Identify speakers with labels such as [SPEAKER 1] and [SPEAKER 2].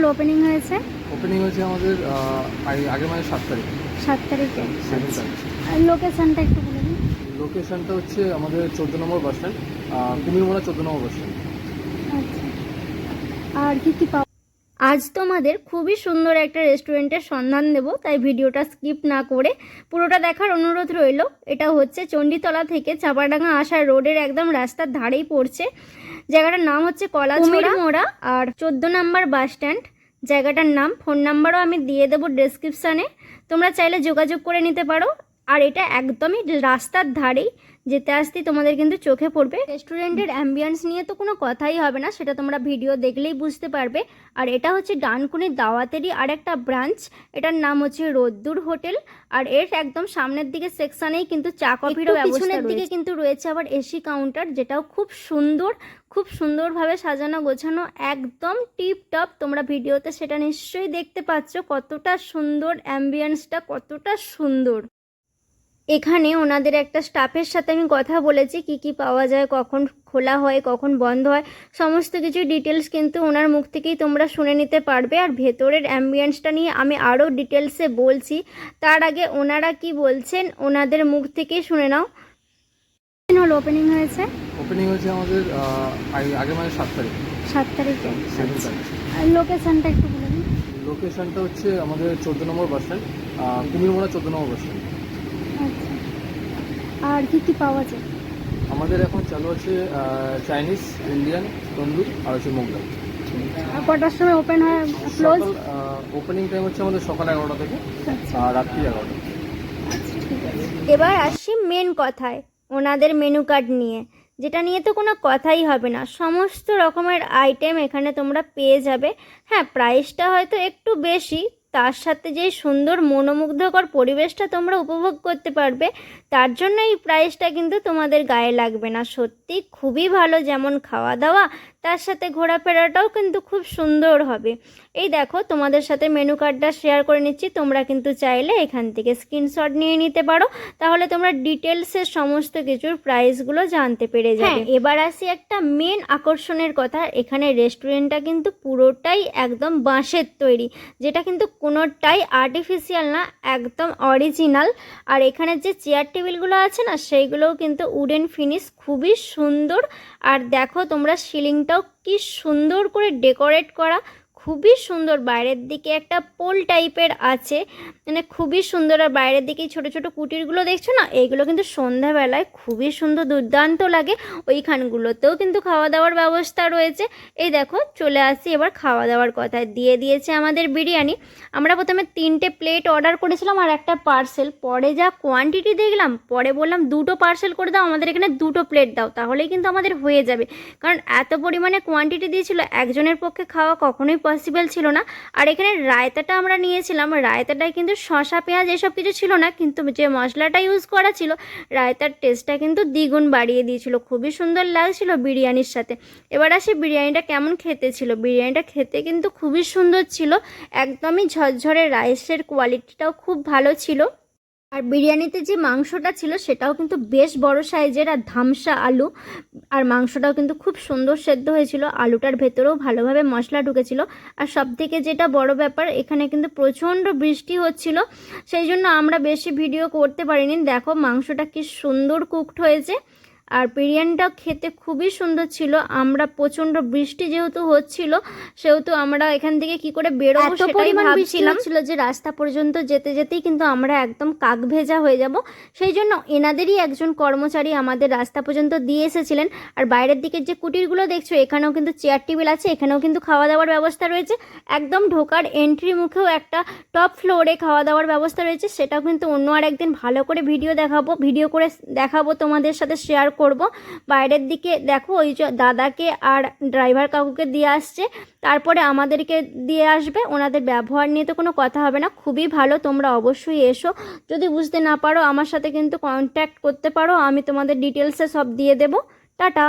[SPEAKER 1] হলো ওপেনিং হয়েছে?
[SPEAKER 2] ওপেনিং হয়েছে আমাদের আগের মাসে সাত তারিখ।
[SPEAKER 1] সাত তারিখে। আর লোকেশনটা একটু বলে দিন।
[SPEAKER 2] লোকেশনটা হচ্ছে আমাদের চোদ্দ নম্বর বাস স্ট্যান্ড কুমিরমোড়া চোদ্দ নম্বর বাস স্ট্যান্ড
[SPEAKER 1] আচ্ছা। আর কি কি পাওয়া আজ তোমাদের খুবই সুন্দর একটা রেস্টুরেন্টের সন্ধান দেব তাই ভিডিওটা স্কিপ না করে পুরোটা দেখার অনুরোধ রইল। এটা হচ্ছে চণ্ডীতলা থেকে চাপাডাঙ্গা আসার রোডের একদম রাস্তার ধারেই পড়ছে। জায়গাটার নাম হচ্ছে কলাছড়া মোড়া। আর চোদ্দ নাম্বার বাস স্ট্যান্ড। জায়গাটার নাম ফোন নাম্বারও আমি দিয়ে দেবো ডেসক্রিপশানে তোমরা চাইলে যোগাযোগ করে নিতে পারো। আর এটা একদমই রাস্তার ধারেই যেতে আসতেই তোমাদের কিন্তু চোখে পড়বে। রেস্টুরেন্টের অ্যাম্বিয়েন্স নিয়ে তো কোনো কথাই হবে না সেটা তোমরা ভিডিও দেখলেই বুঝতে পারবে। আর এটা হচ্ছে ডানকুনি দাওয়াতেরই আরেকটা ব্রাঞ্চ এটার নাম হচ্ছে রোদ্দুর হোটেল। আর এর একদম সামনের দিকে সেকশনেই কিন্তু চা কফিরও পিছনের দিকে কিন্তু রয়েছে আবার এসি কাউন্টার যেটাও খুব সুন্দর খুব সুন্দরভাবে সাজানো গোছানো একদম টিপ টপ তোমরা ভিডিওতে সেটা নিশ্চয়ই দেখতে পাচ্ছ কতটা সুন্দর অ্যাম্বিয়েন্সটা কতটা সুন্দর। এখানে ওনাদের একটা স্টাফের সাথে আমি কথা বলেছি কি কি পাওয়া যায় কখন খোলা হয় কখন বন্ধ হয় সমস্ত কিছু ডিটেলস কিন্তু ওনার মুখ থেকেই তোমরা শুনে নিতে পারবে। আর ভেতরের অ্যাম্বিয়েন্সটা নিয়ে আমি আরও ডিটেলসে বলছি। তার আগে ওনারা কি বলছেন ওনাদের মুখ থেকেই শুনে নাও। হলো ওপেনিং হয়েছে?
[SPEAKER 2] ওপেনিং হয়েছে আমাদের আগে- মাসে সাত তারিখ।
[SPEAKER 1] সাত তারিখে।
[SPEAKER 2] সেভেন তারিখ।
[SPEAKER 1] আর লোকেশনটা একটু বলে দিন।
[SPEAKER 2] লোকেশনটা হচ্ছে আমাদের চোদ্দ নম্বর বাস স্ট্যান্ড কুমিরমোড়া চোদ্দ নম্বর বাস স্ট্যান্ড।
[SPEAKER 1] আচ্ছা। আর কি কি পাওয়া যায়?
[SPEAKER 2] আমাদের এখন চালু আছে চাইনিজ ইন্ডিয়ান তন্দুর আর হচ্ছে মোগলাই।
[SPEAKER 1] কটার সময় ওপেন হয়? ক্লোজ
[SPEAKER 2] ওপেনিং টাইম হচ্ছে আমাদের সকাল এগারোটা থেকে আর রাত্রি এগারোটা।
[SPEAKER 1] এবার আসি মেন কথায় ওনাদের মেনু কার্ড নিয়ে। যেটা নিয়ে তো কোনো কথাই হবে না। সমস্ত রকমের আইটেম এখানে তোমরা পেয়ে যাবে। হ্যাঁ প্রাইসটা হয়তো একটু বেশি তার সাথে যে সুন্দর মনোমুগ্ধকর পরিবেশটা তোমরা উপভোগ করতে পারবে, তার জন্য এই প্রাইসটা কিন্তু তোমাদের গায়ে লাগবে না। সত্যি খুবই ভালো যেমন খাওয়া দাওয়া তার সাথে ঘোরাফেরাটাও কিন্তু খুব সুন্দর হবে। এই দেখো, তোমাদের সাথে মেনু কার্ডটা শেয়ার করে নিচ্ছি। তোমরা কিন্তু চাইলে এখান থেকে স্ক্রিনশট নিয়ে নিতে পারো। তাহলে তোমরা ডিটেলসের সমস্ত কিছুর প্রাইসগুলো জানতে পেরে যাবে। এবার আসি একটা মেন আকর্ষণের কথা। এখানে রেস্টুরেন্টটা কিন্তু পুরোটাই একদম বাঁশের তৈরি, যেটা কিন্তু কোনোটাই আর্টিফিশিয়াল না, একদম অরিজিনাল আর এখানে যে চেয়ার টেবিলগুলো আছে না, সেইগুলোও কিন্তু উডেন ফিনিশ খুবই সুন্দর। আর দেখো, তোমরা সিলিংটাও কি সুন্দর করে ডেকোরেট করা। খুবই সুন্দর বাইরের দিকে একটা পোল টাইপের আছে। মানে খুবই সুন্দর আর বাইরের দিকে ছোট ছোট কুটিরগুলো দেখছ না? এইগুলো কিন্তু সন্ধ্যাবেলায় খুবই সুন্দর দুর্দান্ত লাগে। ওইখানগুলোতেও কিন্তু খাওয়া দাওয়ার ব্যবস্থা রয়েছে। এই দেখো, চলে আসি এবার খাওয়া দাওয়ার কথায়। দিয়ে দিয়েছে আমাদের বিরিয়ানি। আমরা প্রথমে তিনটে প্লেট অর্ডার করেছিলাম আর একটা পার্সেল। পরে যা কোয়ান্টিটি দেখলাম, পরে বললাম দুটো পার্সেল করে দাও, আমাদের এখানে দুটো প্লেট দাও। তাহলেই কিন্তু আমাদের হয়ে যাবে। কারণ এত পরিমাণে কোয়ান্টিটি দিয়েছিল, একজনের পক্ষে খাওয়া কখনোই পসিবল ছিল না। আর এখানে রায়তাটা আমরা নিয়েছিলাম। রায়তাটায় কিন্তু শশা পেঁয়াজ এসব কিছু ছিল না, কিন্তু যে মশলাটা ইউজ করা ছিল, রায়তার টেস্টটা কিন্তু দ্বিগুণ বাড়িয়ে দিয়েছিল। খুবই সুন্দর লাগছিল বিরিয়ানির সাথে। এবার আসি বিরিয়ানিটা কেমন খেতে ছিল। বিরিয়ানিটা খেতে কিন্তু খুবই সুন্দর ছিল। একদমই ঝরঝরে রাইসের কোয়ালিটিটাও খুব ভালো ছিল। আর বিরিয়ানিতে যে মাংসটা ছিল সেটাও কিন্তু বেশ বড় সাইজের আর ধামসা আলু। আর মাংসটাও কিন্তু খুব সুন্দর সেদ্ধ হয়েছিল। আলুটার ভেতরেও ভালোভাবে মশলা ঢুকেছিল। আর সব থেকে যেটা বড় ব্যাপার, এখানে কিন্তু প্রচণ্ড বৃষ্টি হচ্ছিল। সেই জন্য আমরা বেশি ভিডিও করতে পারিনি। দেখো মাংসটা কি সুন্দর কুকড হয়েছে। আর বিরিয়ানিটা খেতে খুবই সুন্দর ছিল। আমরা প্রচণ্ড বৃষ্টি যেহেতু হচ্ছিল সেহেতু আমরা এখান থেকে কি করে বেরোবো সেটাই
[SPEAKER 3] পরিমাণ
[SPEAKER 1] ভাবছিলাম। ছিল যে রাস্তা পর্যন্ত যেতে যেতেই কিন্তু আমরা একদম কাক ভেজা হয়ে যাব। সেই জন্য এনাদেরই একজন কর্মচারী আমাদের রাস্তা পর্যন্ত দিয়ে এসেছিলেন। আর বাইরের দিকের যে কুটিরগুলো দেখছ এখানেও কিন্তু চেয়ার টেবিল আছে এখানেও কিন্তু খাওয়া দাওয়ার ব্যবস্থা রয়েছে। একদম ঢোকার এন্ট্রি মুখেও একটা টপ ফ্লোরে খাওয়া দাওয়ার ব্যবস্থা রয়েছে। সেটাও কিন্তু অন্য আর একদিন ভালো করে ভিডিও দেখাবো ভিডিও করে দেখাবো তোমাদের সাথে শেয়ার করব। বাইরের দিকে দেখো ওই যে দাদাকে আর ড্রাইভার কাকুকে দিয়ে আসছে। তারপরে আমাদেরকে দিয়ে আসবে। ওনাদের ব্যবহার নিয়ে তো কোনো কথা হবে না। খুবই ভালো, তোমরা অবশ্যই এসো। যদি বুঝতে না পারো, আমার সাথে কিন্তু কন্ট্যাক্ট করতে পারো। আমি তোমাদের ডিটেলসে সব দিয়ে দেবো। টাটা।